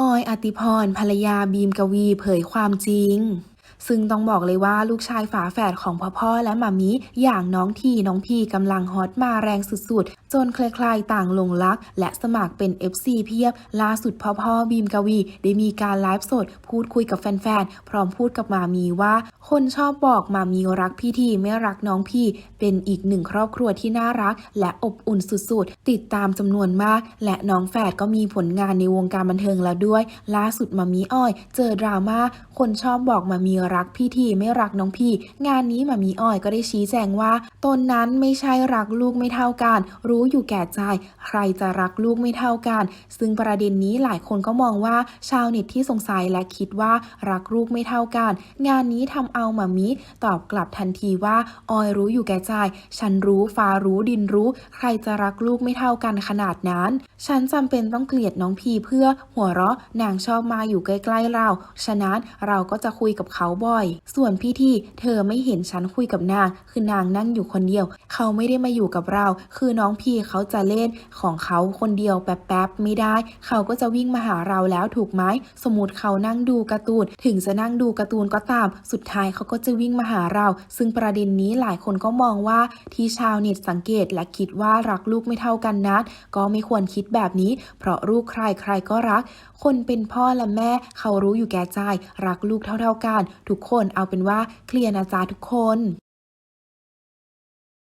ออย อติพร ภรรยาบีมกวี เผยความจริง ซึ่งต้องบอกเลยว่าลูกชายฝาแฝดของพ่อพ่อและมามิอย่างน้องทีน้องพีกำลังฮอตมาแรงสุดๆ จนใครๆต่างลงรัก และสมัครเป็น FC เพียบ ล่าสุดพ่อพ่อบีมกวี ได้มีการไลฟ์สด พูดคุยกับแฟนๆ พร้อมพูดกับมามีว่า คนชอบบอกมามีรักพี่ทีไม่รักน้องพี่ เป็นอีกหนึ่งครอบครัวที่น่ารัก และอบอุ่นสุดๆ ติดตามจำนวนมาก และน้องแฝดก็มีผลงานในวงการบันเทิงแล้วด้วย ล่าสุดมามีอ้อย เจอดราม่าคนชอบบอกมามีรักพี่ทีไม่รักน้องพี่ งานนี้มามีอ้อยก็ได้ชี้แจงว่า ตนนั้นไม่ใช่รักลูกไม่เท่ากัน รู้อยู่แก่ใจ ใครจะรักลูกไม่เท่ากัน ซึ่งประเด็นนี้หลายคนก็มองว่าชาวเน็ตที่สงสัยและคิดว่ารักลูกไม่เท่ากัน งานนี้ทำเอามามิตอบกลับทันทีว่าอ้อยรู้อยู่แก่ใจ ฉันรู้ฟ้ารู้ดินรู้ ใครจะรักลูกไม่เท่ากันขนาดนั้น ฉันจำเป็นต้องเกลียดน้องพีเพื่อหัวเราะนางชอบมาอยู่ใกล้ๆเรา ฉะนั้นเราก็จะคุยกับเขาบ่อย ส่วนพี่ที่เธอไม่เห็นฉันคุยกับนาง คือนางนั่งอยู่คนเดียว เขาไม่ได้มาอยู่กับเรา คือน้องพีเขาจะเล่นของเขาคนเดียวแป๊บๆไม่ได้ เขาก็จะวิ่งมาหาเราแล้วถูกไหมสมมติเขานั่งดูการ์ตูน ถึงจะนั่งดูการ์ตูนก็ตาม สุดท้ายเขาก็จะวิ่งมาหาเรา ซึ่งประเด็นนี้หลายคนก็มองว่าที่ชาวเน็ตสังเกตและคิดว่ารักลูกไม่เท่ากันนะก็ไม่ควรคิดแบบนี้ เพราะลูกใครใครก็รัก คนเป็นพ่อและแม่ เขารู้อยู่แก่ใจ รักลูกเท่าๆกันทุกคนเอาเป็นว่าเคลียร์นะจ๊ะทุกคน